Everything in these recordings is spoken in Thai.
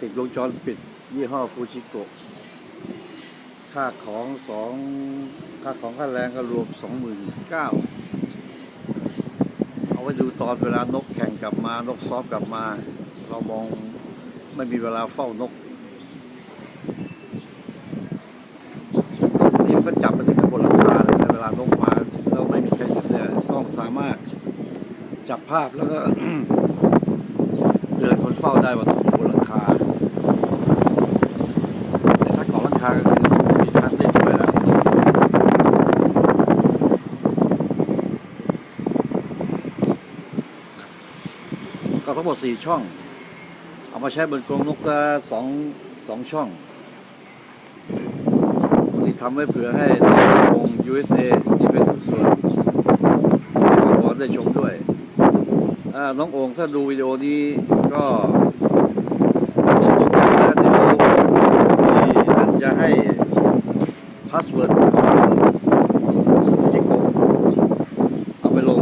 ติดวงจรปิด ยี่ห้อฟูชิโกะค่าของสองค่าของค่าแรงก็รวมสองหมื่นเก้าเอาไว้ดูตอนเวลานกแข่งกลับมานกซ้อมกลับมา เรามองไม่มีเวลาเฝ้านกนี่ก็จับมันถึงข้างบนหลังคาเลยเวลานกมาเราไม่มีใครเห็นเนี่ยกล้องสามารถจับภาพแล้วก็เตือนคนเฝ้าได้ว่านกอยู่บนหลังคาแต่ถ้าก่อนหลังคาก็คือมีทางติดไว้แล้วก็ทั้ งหมดสี่ช่อง เอามาใช้บนกรงนกละสองสองช่องที่ทำไว้เผื่อให้วง USA ที่เป็นหุ้นส่วนขอได้ชมด้วยน้องโองถ้าดูวิดีโอนี้ก็ลงตรงนี้นะเดี๋ยวที่นั่นจะให้พาสเวิร์ดของจิกโกเอาไปลง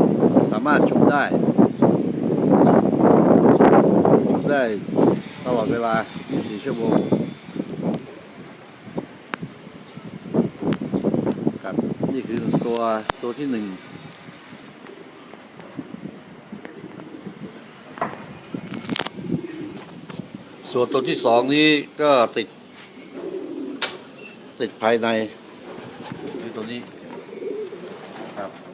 สามารถชมได้ ได้ตลอดเวลา 24 ชั่วโมงครับนี่คือตัวตัวที่หนึ่งส่วนตัวที่สองนี้ก็ติด ติดภายในคือตัวนี้ครับ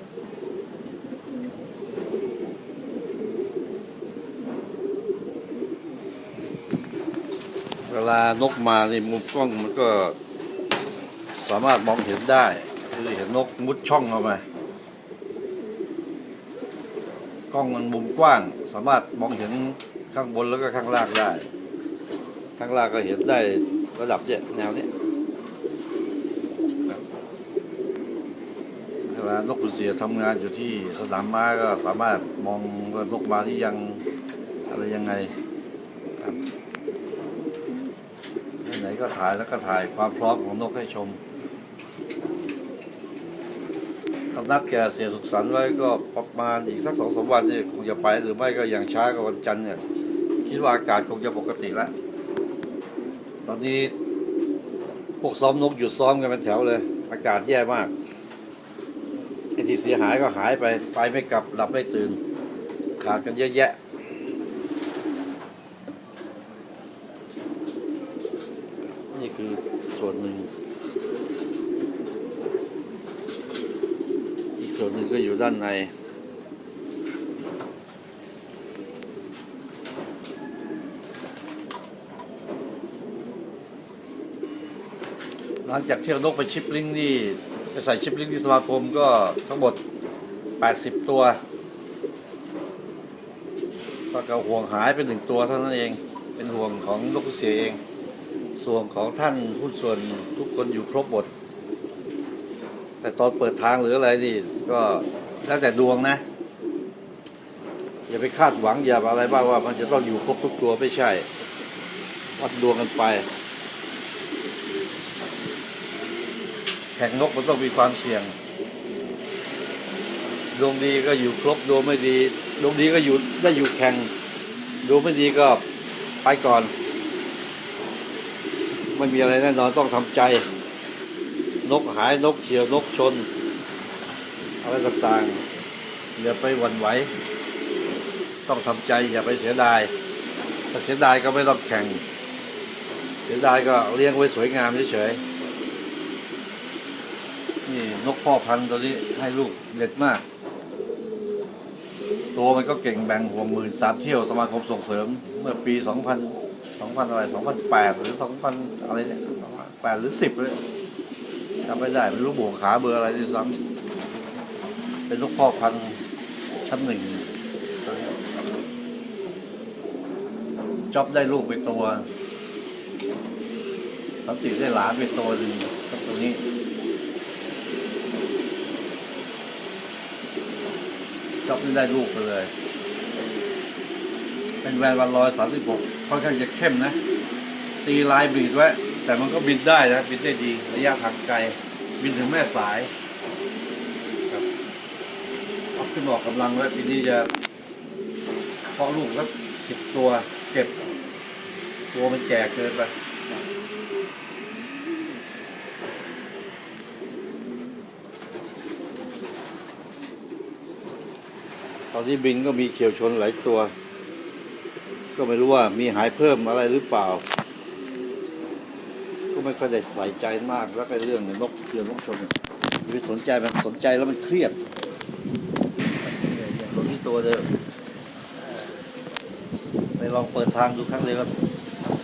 ลานกมาในมุมกล้องมันก็สามารถมองเห็นได้คือเห็นนกมุดช่องเข้ามากล้องมันมุมกว้าง สามารถมองเห็นข้างบนแล้วก็ข้างล่างได้ ข้างล่างก็เห็นได้ระดับเนี่ยแนวเนี้ยเวลานกขุนเสียทำงานอยู่ที่สนามม้าก็สามารถมองว่านกมาที่ยังอะไรยังไงครับไหนๆ ก็ถ่ายแล้วก็ถ่ายความพร้อมของนกให้ชมเขานัดแกเสียสุขสันต์ไว้ก็ประมาณอีกสักสองสามวันนี่คงจะไปหรือไม่ก็อย่างช้าก็วันจันทร์เนี่ยคิดว่าอากาศคงจะปกติแล้ว ตอนนี้พวกซ้อมนกหยุดซ้อมกันเป็นแถวเลย อากาศแย่มากไอ้ที่เสียหายก็หายไป ไปไม่กลับหลับไม่ตื่น ขาดกันเยอะแยะ คือส่วนหนึ่ง อีกส่วนหนึ่งก็อยู่ด้านใน หลังจากเที่เอานกไปชิปลิงนี่ไปใส่ชิปลิงที่สมาคมก็ทั้งหมด 80 ตัวก็กห่วงหายไปหนึ่งตัวเท่านั้นเอง เป็นห่วงของนกเสียเอง ส่วนของท่านผู้นส่วนทุกคนอยู่ครบหมด แต่ตอนเปิดทางหรืออะไรนี่ก็แล้วแต่ดวงนะ อย่าไปคาดหวังอย่าอะไรบ้างว่ามันจะต้องอยู่ครบทุกตัวไม่ใช่ วัดดวงกันไป แข่งนกมันต้องมีความเสี่ยง ดวงดีก็อยู่ครบดวงไม่ดี ดวงดีก็อยู่ได้อยู่แข่ง ดวงไม่ดีก็ไปก่อน ไม่มีอะไรแน่นอนต้องทำใจ นกหายนกเฉียวนกชน อะไรต่างๆอย่าไปหวั่นไหวต้องทำใจอย่าไปเสียดายถ้าเสียดายก็ไม่ต้องแข่ง เสียดายก็เลี้ยงไว้สวยงามเฉยๆนี่นกพ่อพันธุ์ตัวนี้ให้ลูกเด็ดมาก ตัวมันก็เก่งแบ่งห่วงหมื่นสามเที่ยวสมาคมส่งเสริม เมื่อปีสองพัน พันอะไรสองพันแปดหรือสองพันอะไรเนี่ยแปดหรือสิบเลยจำไม่ได้ไม่รู้บวขาเบอร์อะไรด้วยซ้ำเป็นนกพ่อพันชั้นหนึ่งจ็อบได้ลูกไปตัว สันติได้หลานไปตัวหนึ่งกับตัวนี้จ็อบได้ลูกไปเลย เป็นแวนวันลอยสามสิบหกค่อนข้างจะเข้มนะ ตีลายบีดไว้ แต่มันก็บินได้นะ บินได้ดี ระยะทางไกล บินถึงแม่สายขึ้นออกกำลังแล้วทีนี้จะเพาะลูกสักสิบตัวเก็บ ตัวมันแก่เกินไปตอนนี้บินก็มีเฉียวชนหลายตัว ก็ไม่รู้ว่ามีหายเพิ่มอะไรหรือเปล่า ก็ไม่ค่อยได้ใส่ใจมากแล้วก็เรื่องนกเกี่ยวนกชนเนี่ยอย่าไปสนใจมันสนใจแล้วมันเครียดอย่างตัวนี้ตัวเดิมไปลองเปิดทางดูครั้งเดียวก็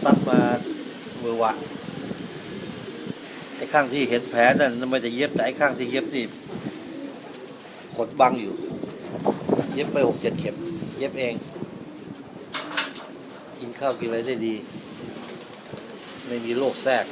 ซัดมามือวะไอ้ข้างที่เห็นแผลนั่นไม่ได้เย็บแต่ไอ้ข้างที่เย็บนี่ขนบังอยู่ เย็บไปหกเจ็ดเข็ม เย็บเอง กินข้าวกินอะไรได้ดี ไม่มีโรคแทรก